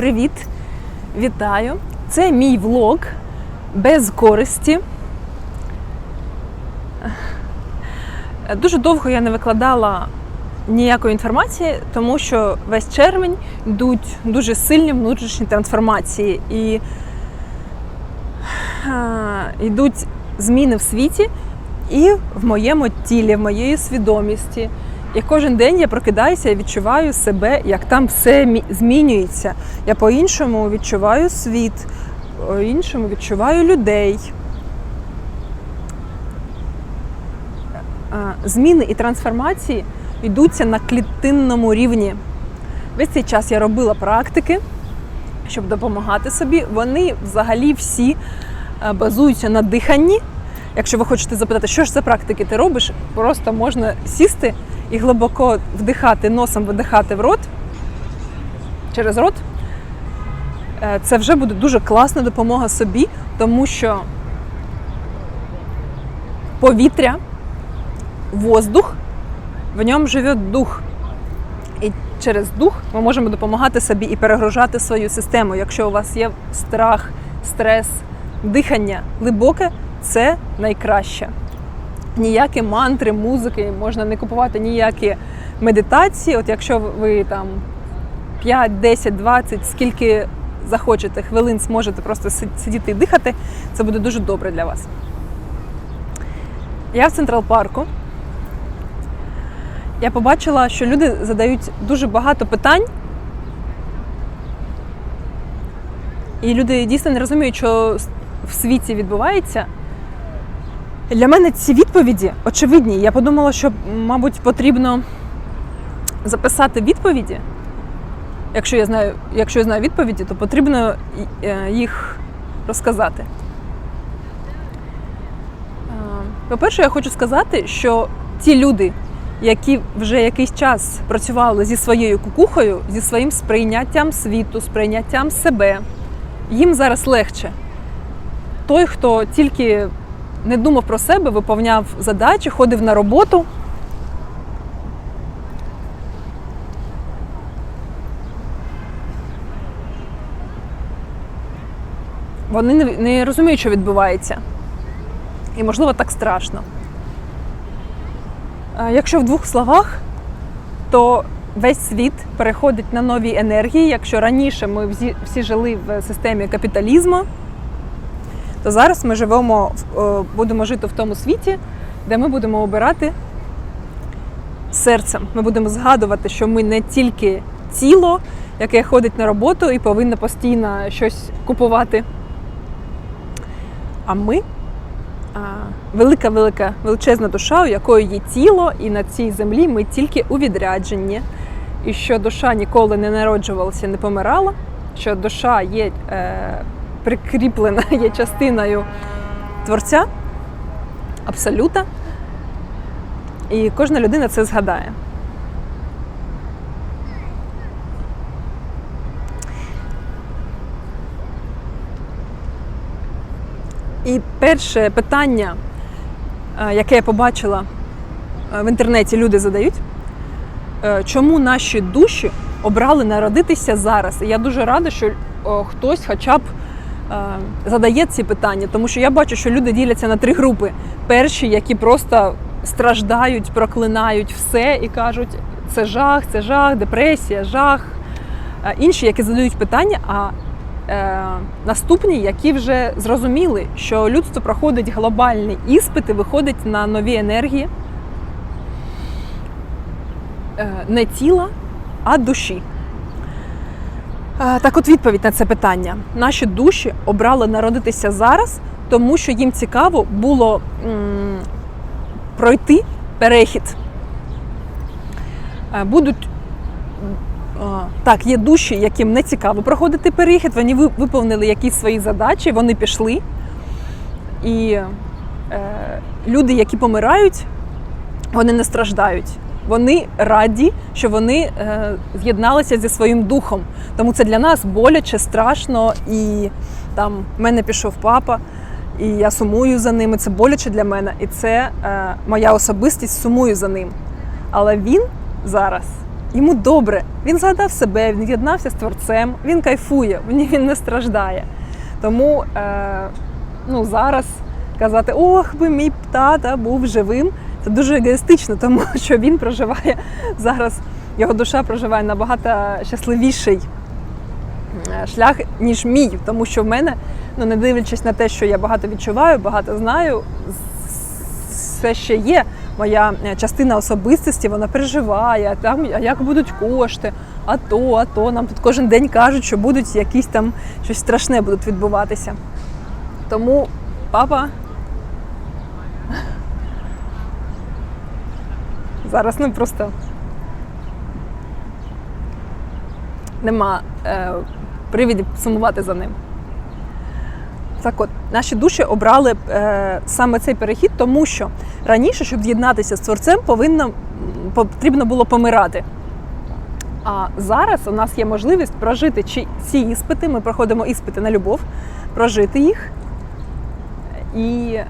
привіт! Вітаю! Це мій влог без користі. Дуже довго я не викладала ніякої інформації, тому що весь червень йдуть дуже сильні внутрішні трансформації і йдуть зміни в світі і в моєму тілі, в моєї свідомості. І кожен день я прокидаюся і відчуваю себе, як там все змінюється. Я по-іншому відчуваю світ, по-іншому відчуваю людей. Зміни і трансформації йдуться на клітинному рівні. Весь цей час я робила практики, щоб допомагати собі. Вони взагалі всі базуються на диханні. Якщо ви хочете запитати, що ж за практики ти робиш, просто можна сісти і глибоко вдихати носом, видихати в рот через рот. Е, Це вже буде дуже класна допомога собі, тому що повітря, воздух, в ньому живе дух. І через дух ми можемо допомагати собі і перегружати свою систему. Якщо у вас є страх, стрес, дихання глибоке, це найкраще. Ніякі мантри, музики, можна не купувати ніякі медитації. От якщо ви там 5, 10, 20, скільки захочете хвилин зможете просто сидіти і дихати, це буде дуже добре для вас. Я в Централ парку. Я побачила, що люди задають дуже багато питань. І люди дійсно не розуміють, що в світі відбувається. Для мене ці відповіді очевидні. Я подумала, що, мабуть, потрібно записати відповіді. Якщо я знаю, якщо я знаю відповіді, то потрібно е, їх розказати. Е, По-перше, я хочу сказати, що ті люди, які вже якийсь час працювали зі своєю кукухою, зі своїм сприйняттям світу, сприйняттям себе, їм зараз легше. Той, хто тільки не думав про себе, виповняв задачі, ходив на роботу. Вони не, розуміють, що відбувається. І, можливо, так страшно. Якщо в двох словах, то весь світ переходить на нові енергії. Якщо раніше ми всі жили в системі капіталізму, то зараз ми живемо, е, будемо жити в тому світі, де ми будемо обирати серцем. Ми будемо згадувати, що ми не тільки тіло, яке ходить на роботу і повинно постійно щось купувати. А ми велика, велика, величезна душа, у якої є тіло, і на цій землі ми тільки у відрядженні. І що душа ніколи не народжувалася, не помирала, що душа є е, прикріплена, є частиною творця, абсолюта. І кожна людина це згадає. І перше питання, е, яке я побачила е, в інтернеті, люди задають, е, чому наші душі обрали народитися зараз? І я дуже рада, що хтось хоча б задає ці питання, тому що я бачу, що люди діляться на три групи. Перші, які просто страждають, проклинають все і кажуть, це жах, це жах, депресія, жах. Е, Інші, які задають питання, а е, наступні, які вже зрозуміли, що людство проходить глобальні іспити, виходить на нові енергії е, не тіла, а душі. Е, Так от відповідь на це питання. Наші душі обрали народитися зараз, тому що їм цікаво було м, пройти перехід. Е, Будуть Так, є душі, яким не цікаво проходити перехід. Вони виповнили якісь свої задачі, вони пішли. І е, люди, які помирають, вони не страждають. Вони раді, що вони е, з'єдналися зі своїм духом. Тому це для нас боляче, страшно. І там в мене пішов папа, і я сумую за ним. і Це боляче для мене. І це е, моя особистість сумую за ним. Але він зараз йому добре. Він згадав себе, він єднався з творцем, він кайфує, він не страждає. Тому е, ну, зараз казати, ох, би мій тата був живим, це дуже егоїстично, тому що він проживає зараз, його душа проживає набагато щасливіший шлях, ніж мій. Тому що в мене, ну не дивлячись на те, що я багато відчуваю, багато знаю, все ще є моя е, частина особистості, вона переживає, там, а як будуть кошти, а то, а то. Нам тут кожен день кажуть, що будуть якісь там щось страшне будуть відбуватися. Тому папа. Зараз ну просто нема е, привідів сумувати за ним. Так от, наші душі обрали е, саме цей перехід, тому що раніше, щоб з'єднатися з творцем, повинно, потрібно було помирати. А зараз у нас є можливість прожити чи- ці іспити. Ми проходимо іспити на любов, прожити їх і е,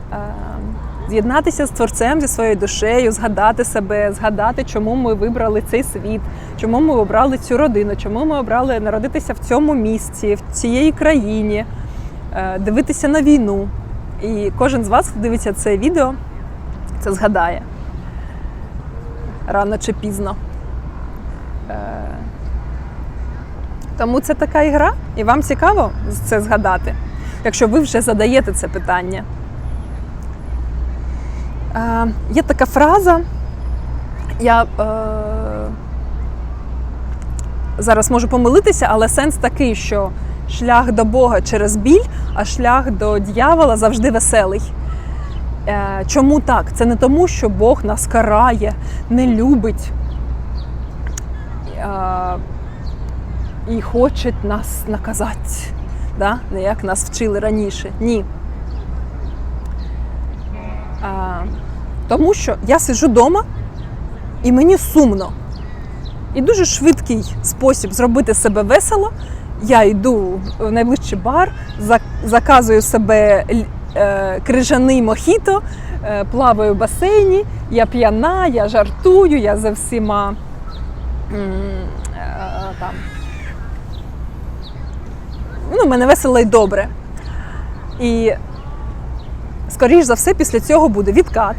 з'єднатися з творцем зі своєю душею, згадати себе, згадати, чому ми вибрали цей світ, чому ми обрали цю родину, чому ми обрали народитися в цьому місці, в цієї країні, е, дивитися на війну. І кожен з вас, хто дивиться це відео, це згадає рано чи пізно. Е, Тому це така ігра, і вам цікаво це згадати, якщо ви вже задаєте це питання. Е, Є така фраза, я е, зараз можу помилитися, але сенс такий, що шлях до Бога через біль, а шлях до дьявола завжди веселий. Е, Чому так? Це не тому, що Бог нас карає, не любить е, і хоче нас наказати, да? як нас вчили раніше. Ні. Е, Тому що я сиджу вдома і мені сумно. І дуже швидкий спосіб зробити себе весело. Я йду в найближчий бар, заказую себе е, крижаний мохіто, е, плаваю в басейні, я п'яна, я жартую, я за всіма е, там. Ну, мене весело і добре. І, скоріш за все, після цього буде відкат,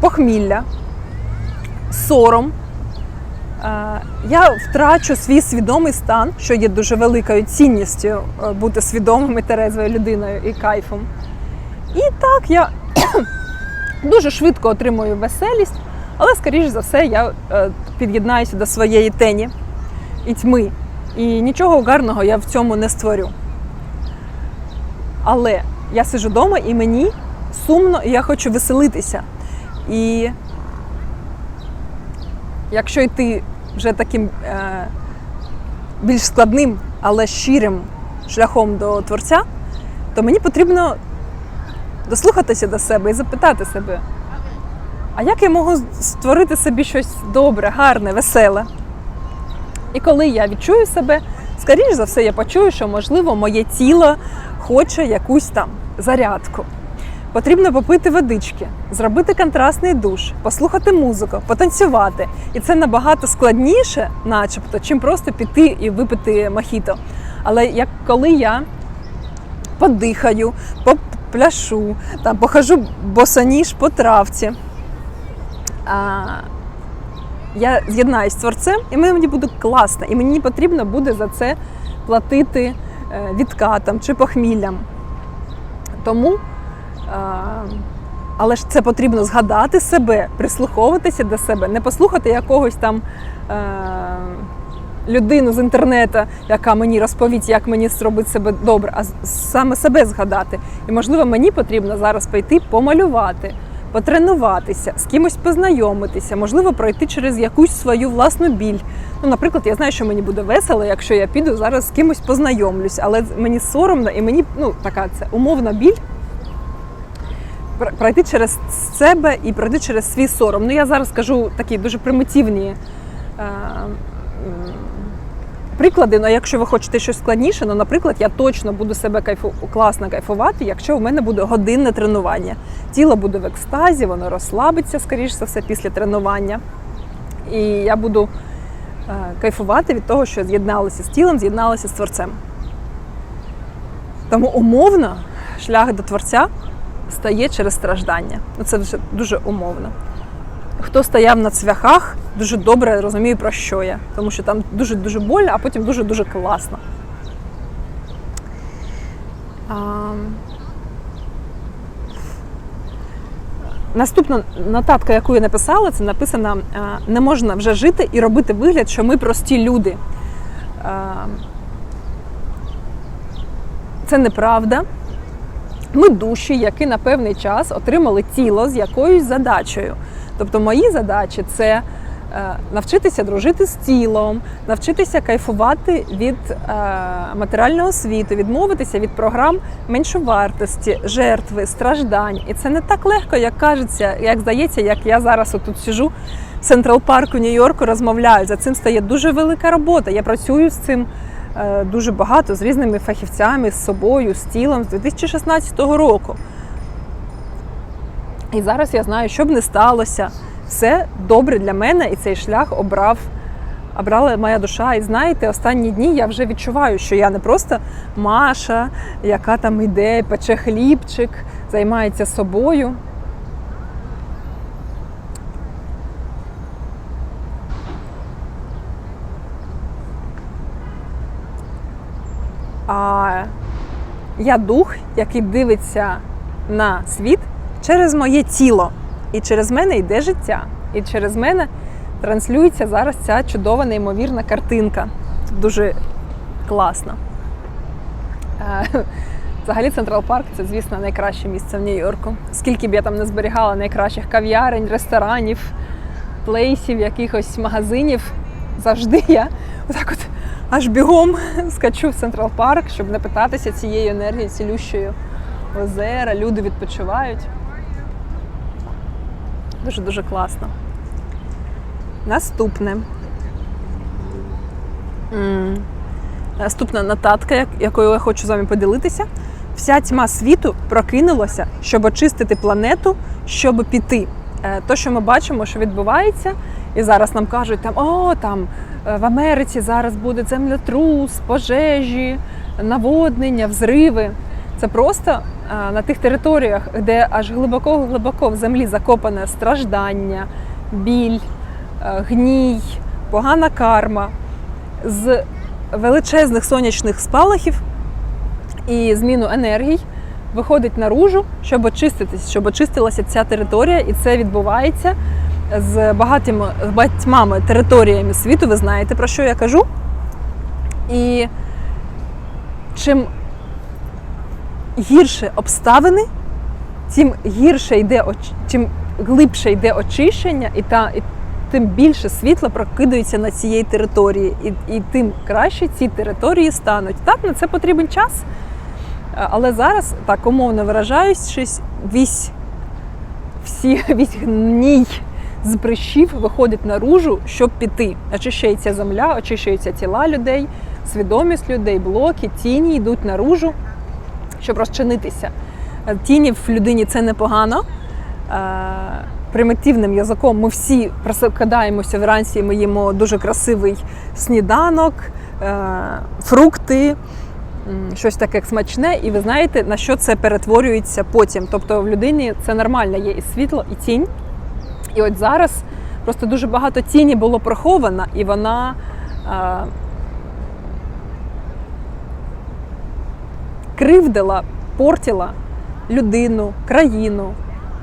похмілля, сором. Е, Я втрачу свій свідомий стан, що є дуже великою цінністю е, бути свідомим і терезвою людиною і кайфом. І так я дуже швидко отримую веселість, але, скоріш за все, я е, під'єднаюся до своєї тені і тьми. І нічого гарного я в цьому не створю. Але я сиджу вдома і мені сумно, і я хочу веселитися. І якщо йти вже таким е, більш складним, але щирим шляхом до творця, то мені потрібно дослухатися до себе і запитати себе, а як я можу створити собі щось добре, гарне, веселе? І коли я відчую себе, скоріш за все, я почую, що можливо моє тіло хоче якусь там зарядку. Потрібно попити водички, зробити контрастний душ, послухати музику, потанцювати. І це набагато складніше, начебто, чим просто піти і випити мохіто. Але як коли я подихаю, попляшу, там похожу босоніж по травці. А, я з'єднаюсь з творцем, і мені буде класно, і мені потрібно буде за це платити е, відкатом чи похміллям. Тому, але ж це потрібно згадати себе, прислуховуватися до себе, не послухати якогось там е, людину з інтернету, яка мені розповість, як мені зробити себе добре, а саме себе згадати. І можливо, мені потрібно зараз пойти помалювати потренуватися, з кимось познайомитися, можливо, пройти через якусь свою власну біль. Ну, наприклад, я знаю, що мені буде весело, якщо я піду зараз з кимось познайомлюсь, але мені соромно і мені ну, така це умовна біль. Пр- Пройти через себе і пройти через свій сором. Ну, я зараз кажу такі дуже примітивні е, приклади. Ну, якщо ви хочете щось складніше, ну, наприклад, я точно буду себе кайфу, класно кайфувати, якщо у мене буде годинне тренування. Тіло буде в екстазі, воно розслабиться, скоріш за все, після тренування. І я буду кайфувати від того, що з'єдналися з тілом, з'єдналися з творцем. Тому умовно шлях до творця стає через страждання. Ну, це вже дуже умовно. Хто стояв на цвяхах, дуже добре розуміє, про що я. Тому що там дуже-дуже больно, а потім дуже-дуже класно. А... Наступна нотатка, яку я написала, це написано: не можна вже жити і робити вигляд, що ми прості люди. Це неправда. Ми душі, які на певний час отримали тіло з якоюсь задачею. Тобто, мої задачі це навчитися дружити з тілом, навчитися кайфувати від матеріального світу, відмовитися від програм меншовартості, жертви, страждань. І це не так легко, як кажеться, як здається, як я зараз отут сижу в Централ парку Нью-Йорку, розмовляю. За цим стає дуже велика робота. Я працюю з цим. Дуже багато з різними фахівцями, з собою, з тілом з 2016 року. І зараз я знаю, що б не сталося. Все добре для мене, і цей шлях обрав, обрала моя душа. І знаєте, останні дні я вже відчуваю, що я не просто Маша, яка там йде, пече хлібчик, займається собою. А я дух, який дивиться на світ через моє тіло. І через мене йде життя. І через мене транслюється зараз ця чудова, неймовірна картинка. Дуже класно. Взагалі, Централ Парк це, звісно, найкраще місце в Нью-Йорку. Скільки б я там не зберігала найкращих кав'ярень, ресторанів, плейсів, якихось магазинів, завжди я отак от аж бігом скачу в Централ Парк, щоб не питатися цією енергією, цілющою озера, люди відпочивають. Дуже-дуже класно. Наступне. Наступна нотатка, якою я хочу з вами поділитися. Вся тьма світу прокинулася, щоб очистити планету, щоб піти. То, що ми бачимо, що відбувається, і зараз нам кажуть, там, о, там в Америці зараз буде землетрус, пожежі, наводнення, взриви. Це просто на тих територіях, де аж глибоко-глибоко в землі закопане страждання, біль, гній, погана карма з величезних сонячних спалахів і зміну енергій виходить наружу, щоб очиститись, щоб очистилася ця територія, і це відбувається з багатьма, багатьма територіями світу. Ви знаєте, про що я кажу. І чим гірше обставини, тим гірше йде чим глибше йде очищення, і та і тим більше світла прокидується на цієї території, і і тим краще ці території стануть. Так, на це потрібен час. Але зараз, так умовно виражаючись, вісь всі вісь гній з прищів виходить наружу, щоб піти. Очищається земля, очищуються тіла людей, свідомість людей, блоки, тіні йдуть наружу щоб розчинитися. Тіні в людині це непогано. Примітивним язиком ми всі прокидаємося вранці, ми їмо дуже красивий сніданок, фрукти, щось таке смачне, і ви знаєте, на що це перетворюється потім. Тобто в людині це нормально, є і світло, і тінь. І от зараз просто дуже багато тіні було приховано, і вона кривдила, портила людину, країну,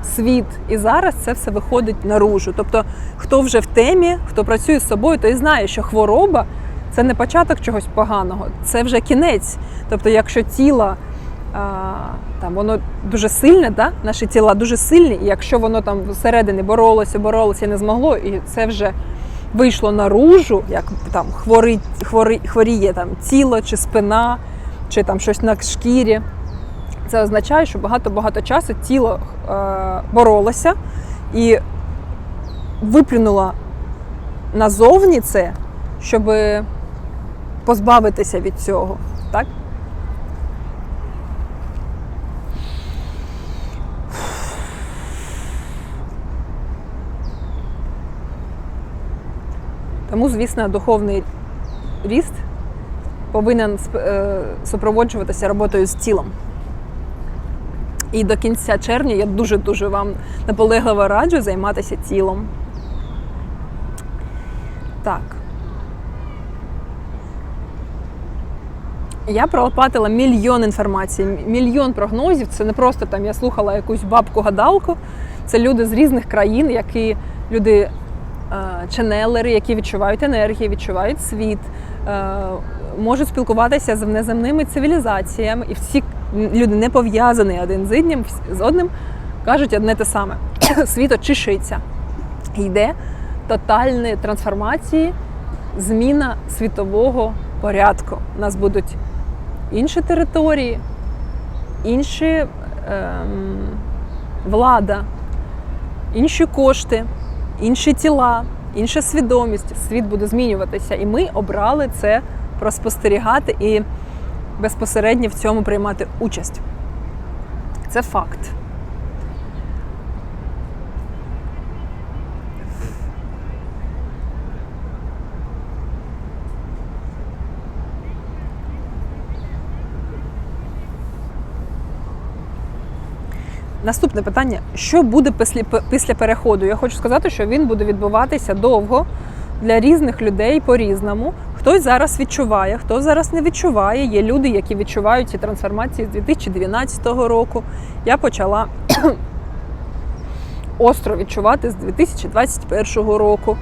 світ. І зараз це все виходить наружу. Тобто, хто вже в темі, хто працює з собою, той знає, що хвороба це не початок чогось поганого, це вже кінець. Тобто, якщо тіло там воно дуже сильне, да? наші тіла дуже сильні, і якщо воно там всередині боролося, боролося не змогло, і це вже вийшло наружу, як там хворі, хворі, хворіє там тіло чи спина чи там щось на шкірі. Це означає, що багато-багато часу тіло е, боролося і виплюнуло назовні це, щоб позбавитися від цього. Так? Тому, звісно, духовний ріст повинен е, супроводжуватися роботою з тілом. І до кінця червня я дуже-дуже вам наполегливо раджу займатися тілом. Так. Я пролопатила мільйон інформації, мільйон прогнозів. Це не просто там я слухала якусь бабку-гадалку. Це люди з різних країн, які люди ченелери, які відчувають енергію, відчувають світ, е, можуть спілкуватися з неземними цивілізаціями, і всі люди не пов'язані один з одним, з одним кажуть одне те саме: світ очищується. Йде тотальні трансформації, зміна світового порядку. У нас будуть інші території, інші ем, влада, інші кошти, інші тіла, інша свідомість. Світ буде змінюватися. І ми обрали це проспостерігати і безпосередньо в цьому приймати участь. Це факт. Наступне питання: що буде після, після переходу? Я хочу сказати, що він буде відбуватися довго для різних людей по-різному. Хтось зараз відчуває, хто зараз не відчуває. Є люди, які відчувають ці трансформації з 2012 року. Я почала остро відчувати з 2021 року.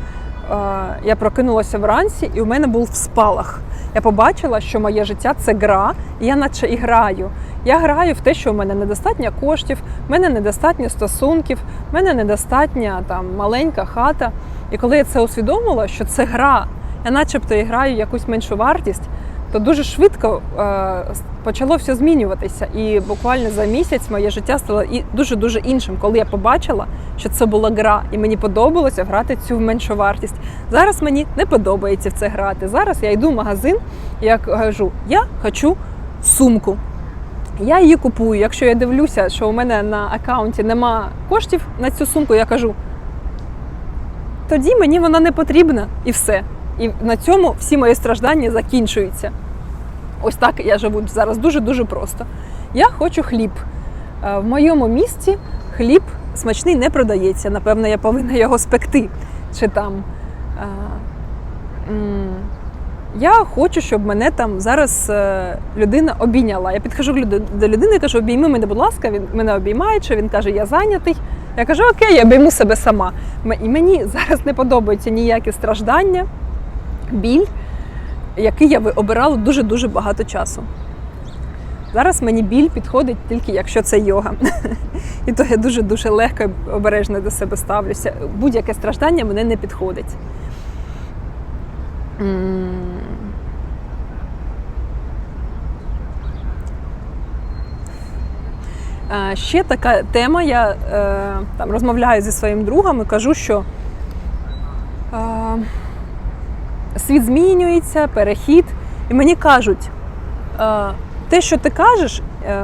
Я прокинулася вранці, і у мене був спалах. Я побачила, що моє життя це гра, і я наче і граю. Я граю в те, що в мене недостатньо коштів, в мене недостатньо стосунків, в мене недостатня там маленька хата. І коли я це усвідомила, що це гра, я начебто і граю якусь меншу вартість, то дуже швидко е, почало все змінюватися. І буквально за місяць моє життя стало і дуже дуже іншим, коли я побачила, що це була гра, і мені подобалося грати цю меншу вартість. Зараз мені не подобається в це грати. Зараз я йду в магазин, і я кажу, я хочу сумку. Я її купую. Якщо я дивлюся, що у мене на аккаунті нема коштів на цю сумку, я кажу, тоді мені вона не потрібна і все. І на цьому всі мої страждання закінчуються. Ось так я живу зараз дуже-дуже просто. Я хочу хліб. Е, В моєму місті хліб смачний не продається. Напевно, я повинна його спекти. Чи там. Я хочу, щоб мене там зараз е, людина обійняла. Я підхожу до людини і кажу, обійми мене, будь ласка, він мене обіймає, чи він каже, я зайнятий. Я кажу, окей, я обійму себе сама. І мені зараз не подобаються ніякі страждання, біль, який я обирала дуже-дуже багато часу. Зараз мені біль підходить тільки якщо це йога. І то я дуже-дуже легко обережно до себе ставлюся. Будь-яке страждання мене не підходить. М. Е, Ще така тема. Я е, там розмовляю зі своїм другом і кажу, що е, світ змінюється, перехід. І мені кажуть, е, те, що ти кажеш, е,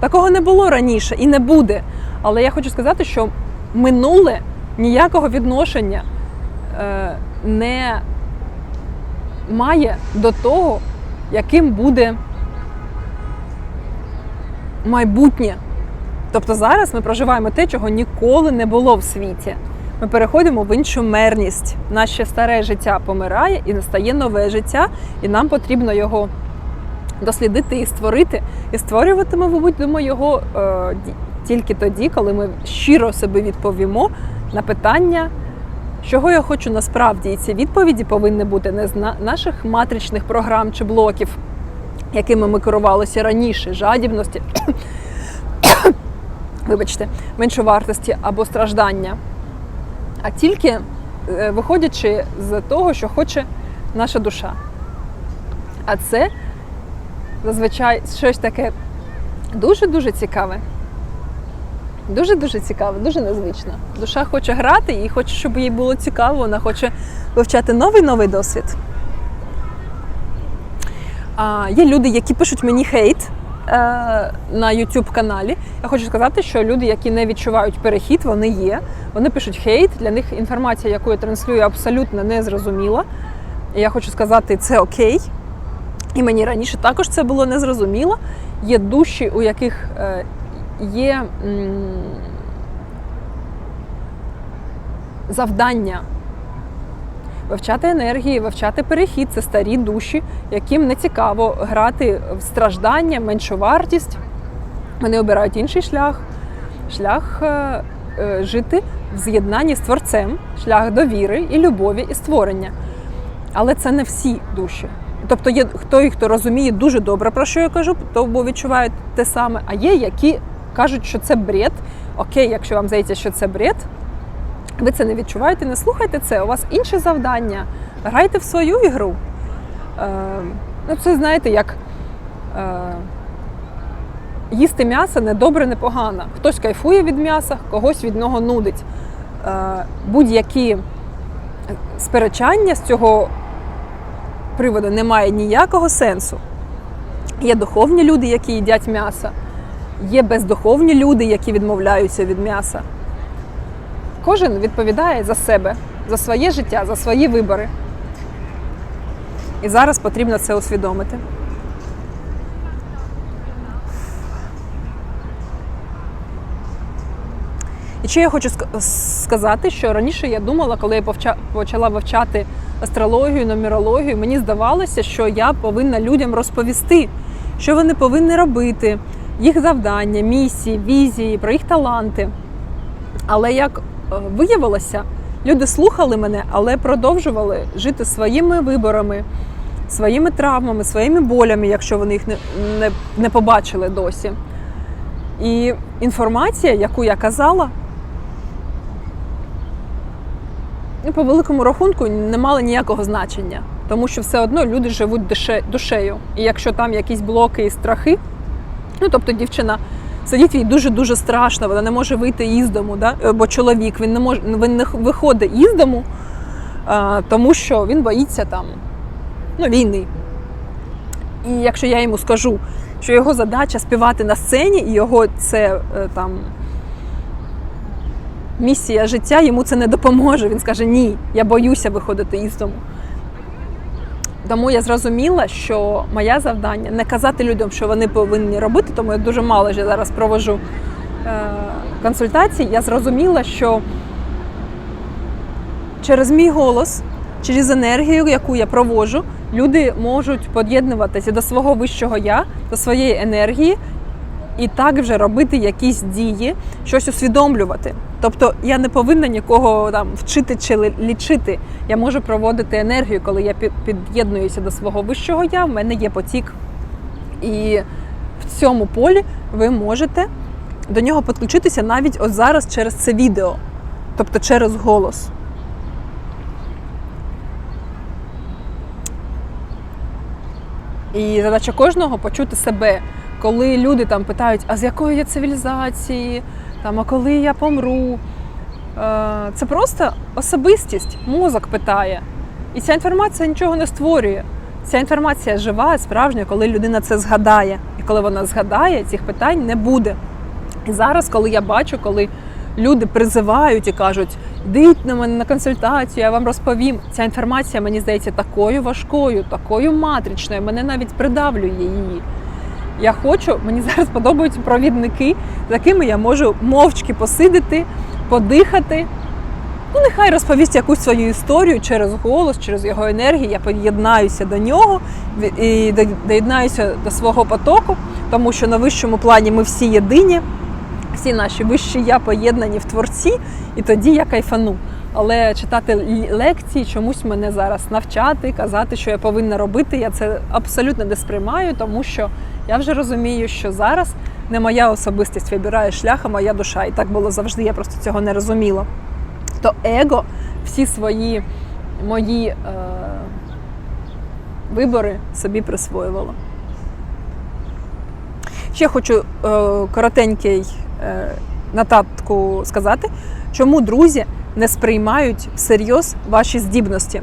такого не було раніше і не буде. Але я хочу сказати, що минуле ніякого відношення е, не має до того, яким буде майбутнє. Тобто зараз ми проживаємо те, чого ніколи не було в світі. Ми переходимо в іншу мерність. Наше старе життя помирає і настає нове життя, і нам потрібно його дослідити і створити. І створювати ми будемо його е, тільки тоді, коли ми щиро себе відповімо на питання, чого я хочу насправді. І ці відповіді повинні бути не з наших матричних програм чи блоків, якими ми керувалися раніше, жадібності, вибачте, меншовартості або страждання, а тільки е, виходячи з того, що хоче наша душа. А це зазвичай щось таке дуже-дуже цікаве. Дуже-дуже цікаве, дуже незвично. Душа хоче грати і хоче, щоб їй було цікаво, вона хоче вивчати новий новий досвід. Є люди, які пишуть мені хейт, на YouTube каналі. Я хочу сказати, що люди, які не відчувають перехід, вони є. Вони пишуть хейт. Для них інформація, яку я транслюю, абсолютно не зрозуміла. І я хочу сказати, це окей. І мені раніше також це було незрозуміло. Є душі, у яких е, є завдання вивчати енергії, вивчати перехід. Це старі душі, яким не цікаво грати в страждання, меншу вартість. Вони обирають інший шлях, шлях е, е, жити в з'єднанні з творцем, шлях довіри і любові і створення. Але це не всі душі. Тобто є хто, хто розуміє дуже добре, про що я кажу, то бо відчувають те саме. А є, які кажуть, що це бред. Окей, якщо вам здається, що це бред, ви це не відчуваєте, не слухайте це. У вас інше завдання. Грайте в свою ігру. Е, ну, це знаєте, як е, їсти м'ясо не добре, не погано. Хтось кайфує від м'яса, когось від нього нудить. Е, будь-які сперечання з цього приводу немає ніякого сенсу. Є духовні люди, які їдять м'ясо, є бездуховні люди, які відмовляються від м'яса. Кожен відповідає за себе, за своє життя, за свої вибори. І зараз потрібно це усвідомити. І ще я хочу сказати, що раніше я думала, коли я почала вивчати астрологію, нумерологію, мені здавалося, що я повинна людям розповісти, що вони повинні робити, їх завдання, місії, візії, про їх таланти. Але як виявилося, люди слухали мене, але продовжували жити своїми виборами, своїми травмами, своїми болями, якщо вони їх не, не, не побачили досі. І інформація, яку я казала, ну, по великому рахунку не мала ніякого значення, тому що все одно люди живуть душею. І якщо там якісь блоки і страхи, ну тобто дівчина сидить їй дуже-дуже страшно, вона не може вийти із дому, да? Е, бо чоловік він не може він не виходить із дому, а, тому що він боїться там ну, війни. І якщо я йому скажу, що його задача співати на сцені, і його це е, там місія життя, йому це не допоможе. Він скаже: Ні, я боюся виходити із дому. Тому я зрозуміла, що моє завдання не казати людям, що вони повинні робити, тому я дуже мало вже зараз провожу е, консультацій. Я зрозуміла, що через мій голос, через енергію, яку я провожу, люди можуть під'єднуватися до свого вищого я, до своєї енергії і так вже робити якісь дії, щось усвідомлювати. Тобто я не повинна нікого там вчити чи лічити. Я можу проводити енергію, коли я під- під'єднуюся до свого вищого я, в мене є потік. І в цьому полі ви можете до нього підключитися навіть от зараз через це відео, тобто через голос. І задача кожного почути себе, коли люди там питають, а з якої я цивілізації, там, а коли я помру. Е, Це просто особистість, мозок питає. І ця інформація нічого не створює. Ця інформація жива, справжня, коли людина це згадає. І коли вона згадає, цих питань не буде. І зараз, коли я бачу, коли люди призивають і кажуть, йдіть на мене на консультацію, я вам розповім. Ця інформація мені здається такою важкою, такою матричною, мене навіть придавлює її. Я хочу, мені зараз подобаються провідники, з якими я можу мовчки посидити, подихати. Ну, нехай розповість якусь свою історію через голос, через його енергію. Я під'єднаюся до нього і доєднаюся до свого потоку, тому що на вищому плані ми всі єдині, всі наші вищі я поєднані в творці, і тоді я кайфану. Але читати лекції чомусь мене зараз навчати, казати, що я повинна робити. Я це абсолютно не сприймаю, тому що я вже розумію, що зараз не моя особистість вибирає шлях, а моя душа. І так було завжди. Я просто цього не розуміла. То его всі свої мої е, вибори собі присвоювало. Ще хочу е, коротенький е, нататку сказати, чому друзі не сприймають всерйоз ваші здібності.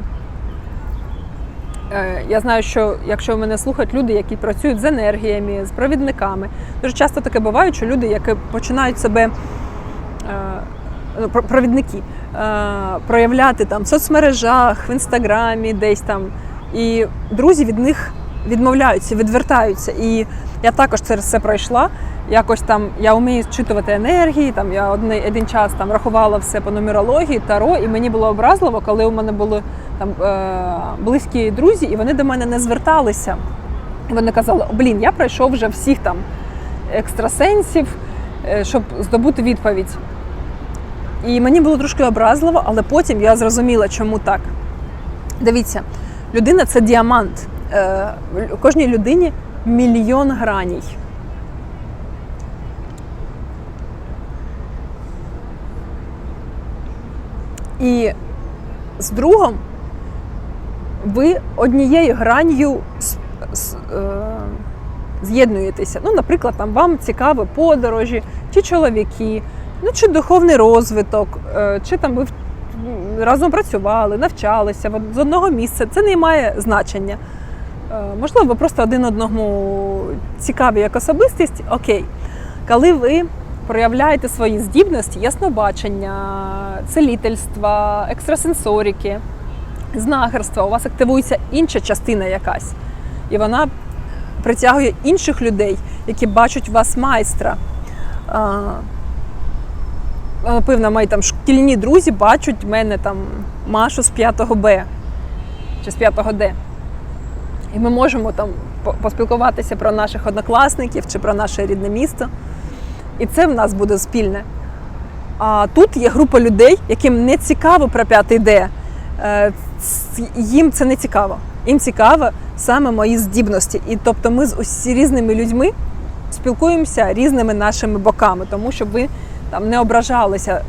Е, Я знаю, що якщо мене слухають люди, які працюють з енергіями, з провідниками, дуже часто таке буває, що люди, які починають себе е, ну, про- провідники е, проявляти там в соцмережах, в інстаграмі, десь там, і друзі від них відмовляються, відвертаються. І я також через це пройшла. Якось там я вмію зчитувати енергії. Там я один, один час там рахувала все по нумерології, таро, і мені було образливо, коли у мене були там е, близькі друзі, і вони до мене не зверталися. Вони казали: блін, я пройшов вже всіх там екстрасенсів, е, щоб здобути відповідь. І мені було трошки образливо, але потім я зрозуміла, чому так. Дивіться, людина це діамант. Е, кожній людині мільйон граній. І з другом ви однією гранью е, з'єднуєтеся. Ну, наприклад, там вам цікаві подорожі, чи чоловіки, ну чи духовний розвиток, е, чи там ви разом працювали, навчалися з одного місця. Це не має значення. Е, Можливо, просто один одному цікаві як особистість, окей. Коли ви проявляєте свої здібності, яснобачення, целітельства, екстрасенсорики, знахарства, у вас активується інша частина якась, і вона притягує інших людей, які бачать в вас майстра. Напевно, мої там шкільні друзі бачать мене там Машу з 5 Б чи з 5 Д. І ми можемо там поспілкуватися про наших однокласників чи про наше рідне місто. І це в нас буде спільне. А тут є група людей, яким не цікаво про 5 Д. Е, Їм це не цікаво. Їм цікаво саме мої здібності. І тобто ми з усі різними людьми спілкуємося різними нашими боками, тому щоб ви там не ображалися.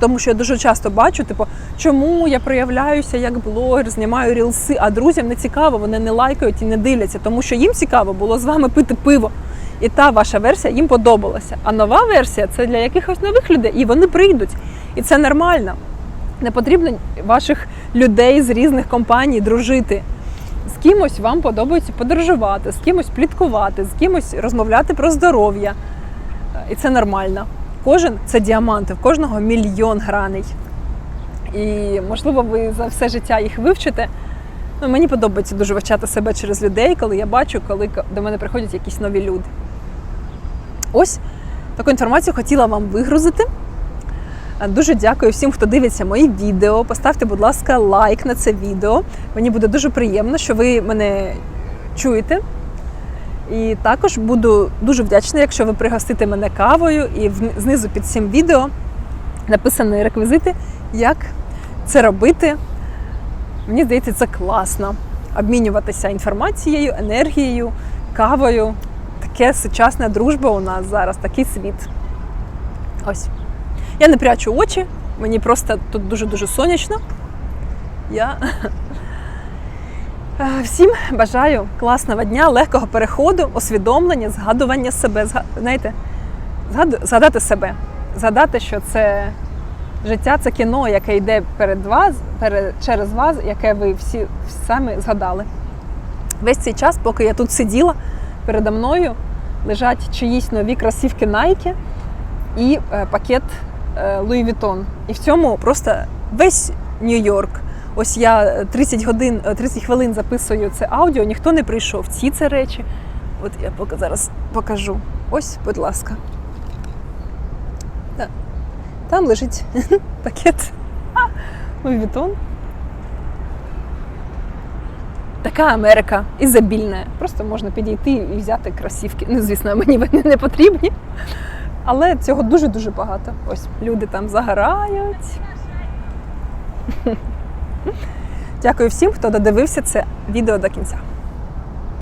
Тому що я дуже часто бачу, типу, чому я проявляюся як блогер, знімаю рілси, а друзям не цікаво, вони не лайкають і не дивляться, тому що їм цікаво було з вами пити пиво. І та ваша версія їм подобалася. А нова версія це для якихось нових людей, і вони прийдуть. І це нормально. Не потрібно ваших людей з різних компаній дружити. З кимось вам подобається подорожувати, з кимось пліткувати, з кимось розмовляти про здоров'я. І це нормально. Кожен це діаманти, в кожного мільйон граней. І можливо, ви за все життя їх вивчите. Ну, мені подобається дуже вивчати себе через людей, коли я бачу, коли до мене приходять якісь нові люди. Ось таку інформацію хотіла вам вигрузити. Дуже дякую всім, хто дивиться мої відео. Поставте, будь ласка, лайк на це відео. Мені буде дуже приємно, що ви мене чуєте. І також буду дуже вдячна, якщо ви пригостите мене кавою, і знизу під цим відео написані реквізити, як це робити. Мені здається, це класно. Обмінюватися інформацією, енергією, кавою. Таке сучасна дружба у нас зараз, такий світ. Ось. Я не прячу очі, мені просто тут дуже-дуже сонячно. Я всім бажаю класного дня, легкого переходу, усвідомлення, згадування себе. Знаєте, згадати себе, згадати, що це життя це кіно, яке йде перед вас, через вас, яке ви всі самі згадали. Весь цей час, поки я тут сиділа, передо мною лежать чиїсь нові кросівки Nike і е, пакет е, Louis Vuitton. І в цьому просто весь Нью-Йорк. Ось я е, 30 годин, е, 30 хвилин записую це аудіо, ніхто не прийшов. Ці це речі. От я поки зараз покажу. Ось, будь ласка. Так. Там лежить пакет Louis Vuitton. Така Америка ізобільна. Просто можна підійти і взяти кросівки. Ну, звісно, мені вони не потрібні. Але цього дуже-дуже багато. Ось люди там загорають. Дякую всім, хто додивився це відео до кінця.